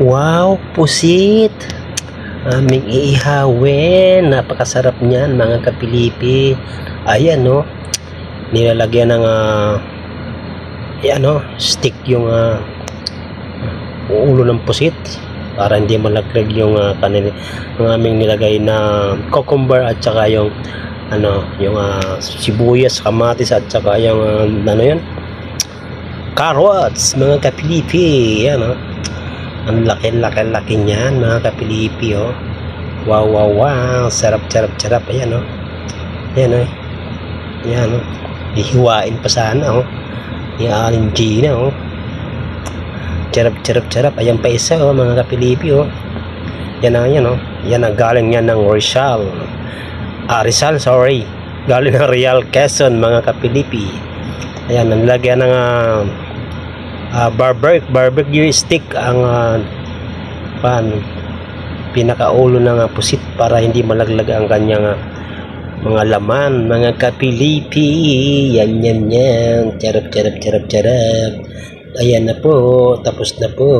Wow, pusit. Aming iihawin. Napakasarap niyan, mga kapilipi. Ayan, no. Nilalagyan ng ah, ayan, no, stick yung ah, ulo ng pusit para hindi malaglag yung uh, kanil ang aming nilagay na cucumber at saka yung ano yung ah, sibuyas, kamatis at saka yung ah, ano yun carrots mga kapilipi yan oh. Ang laki laki laki niyan mga kapilipi oh wow wow wow. Sarap sarap sarap. Ayan oh. Ayan oh. Ayan oh. Hihiwain pa sana oh. Ni Aling Gina oh. Charap charap charap ayan pa isa oh mga kapilipi oh yan ang yan oh yan ang galing yan ng Rizal. Ah Rizal sorry. Galing ng Real Quezon mga kapilipi ayan nalagyan ng uh, uh, barbecue barbecue stick ang uh, pan pinakaulo ng pusit para hindi malaglag ang kanyang uh, mga laman, mga kapilipi, yan yan yan, charap charap charap charap, ayan na po, tapos na po.